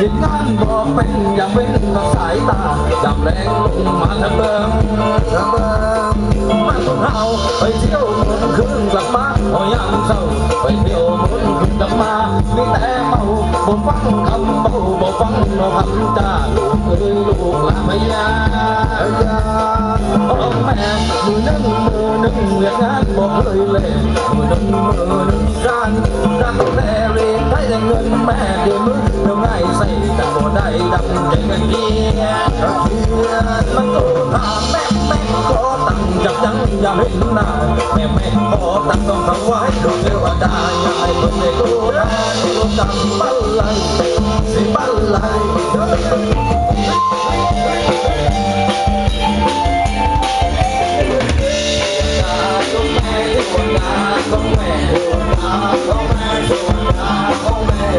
ม่นเห็นงานบ่เป็นอย่างเป็นกับสายตาจับแรงลงมาทะเบิ่งทะเบิงมาคนเฮาไปเที่ยวเมืองคืนกลับมาพอยามเศร้าไปเที่ยวมืองคืนกลับมามีแต่เมาบ่ฟังคำเบาบ่ฟังเนาคำจ้าลูกเอ้ยลูกลาไม่ยาโอ้แม่มือหนึ่งมือหนึ่งเรียกงานบอกเลยเลยมือหนึ่งมือหนึ่งการรักแต่เรีย นได้แต่เงินแม่เดี๋ยวมือเดี๋ยวง่ายใส่แต่บ่ได้ดังใจกันเกียร์มันโตถาแม่แม่ขอตังค์จับยังอย่าเห็นหน้าแม่แม่ขอตังค์ต้องทำไว้ดูเทวดาอย่าให้คนในกูได้รู้จำบัลลัยสิบัลลัย I'm low, I'm low, I'm low,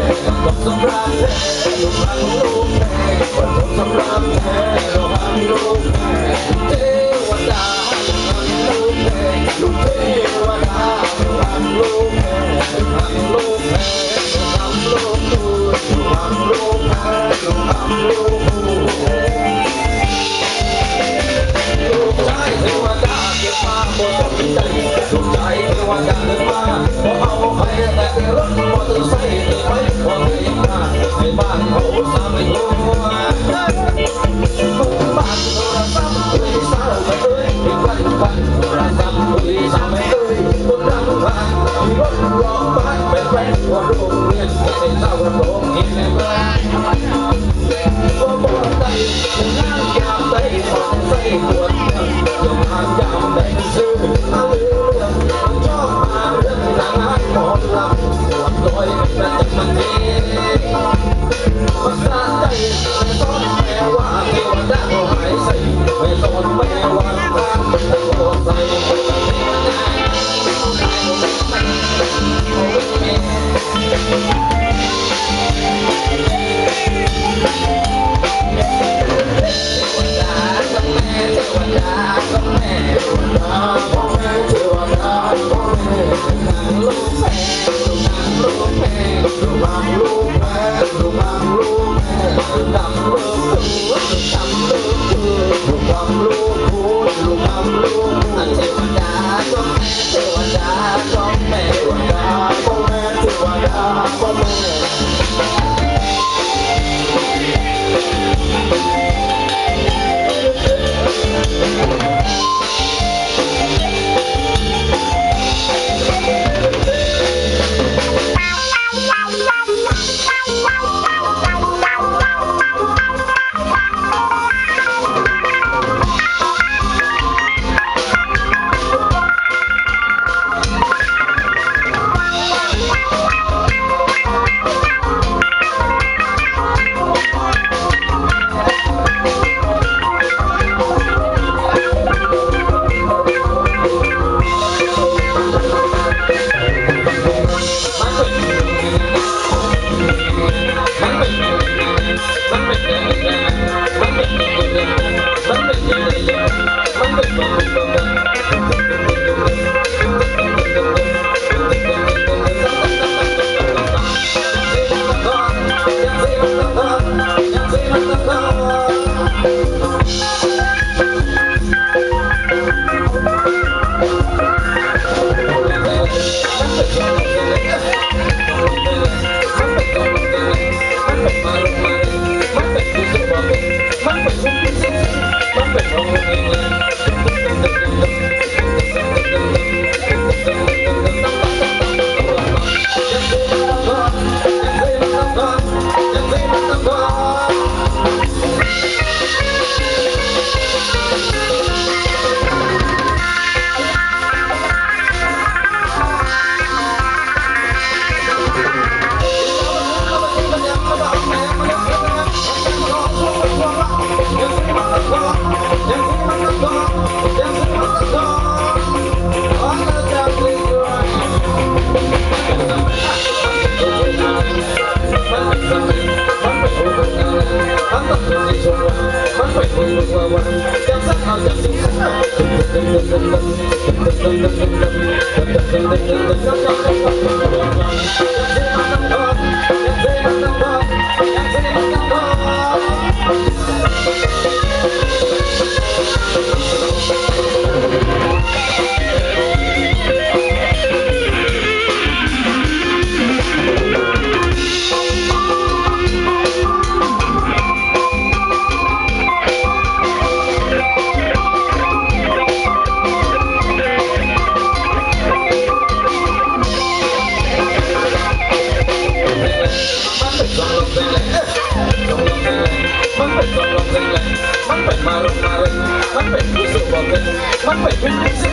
东北天气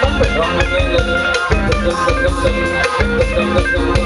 东北的天东北的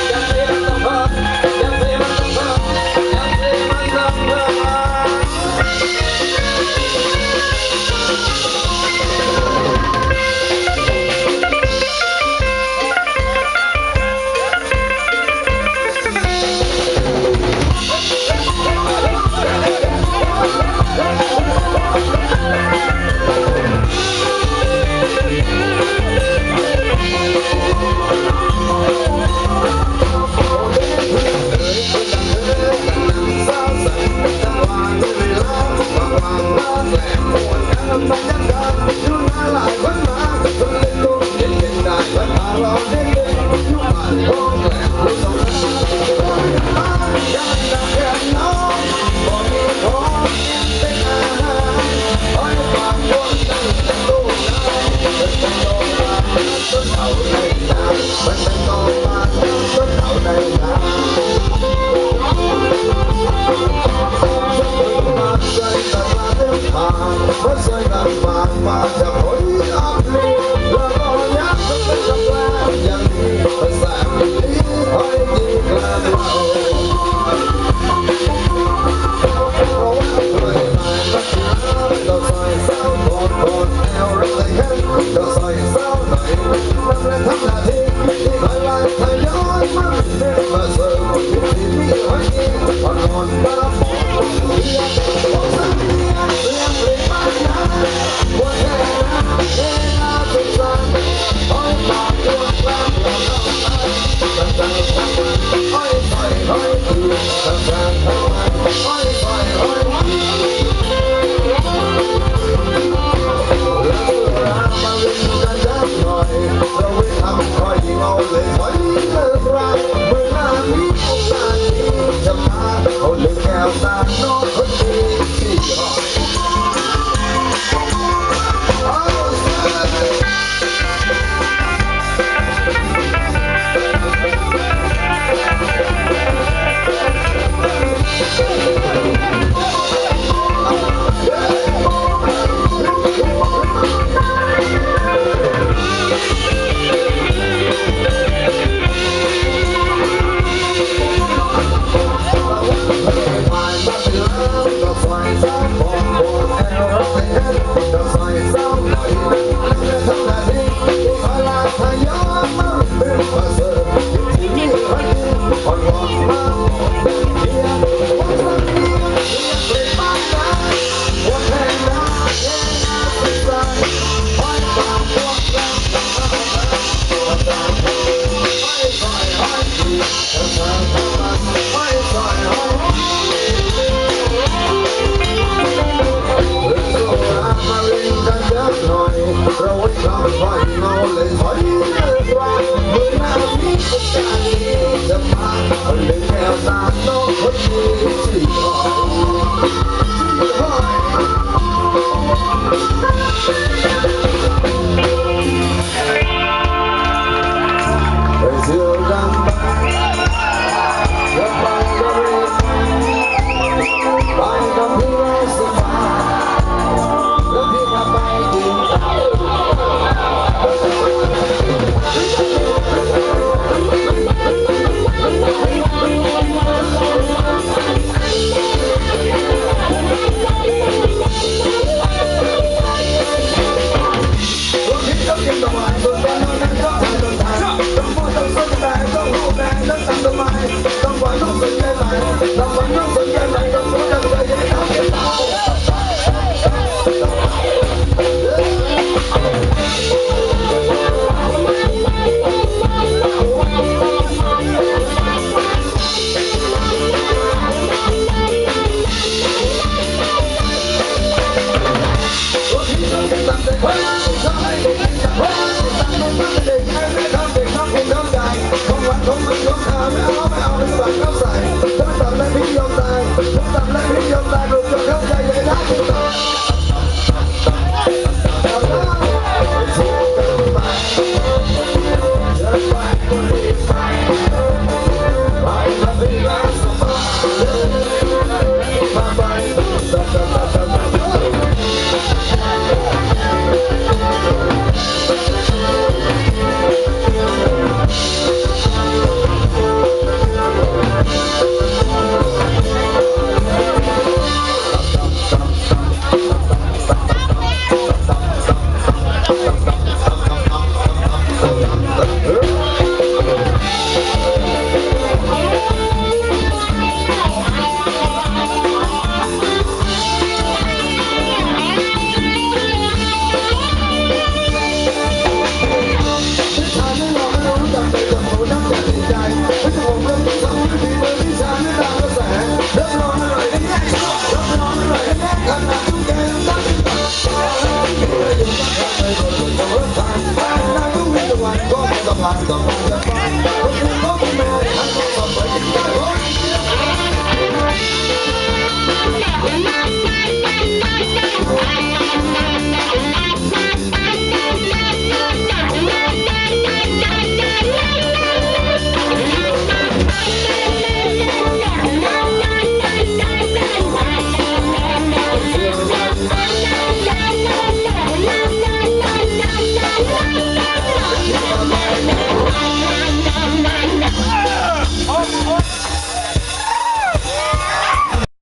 Hurry up!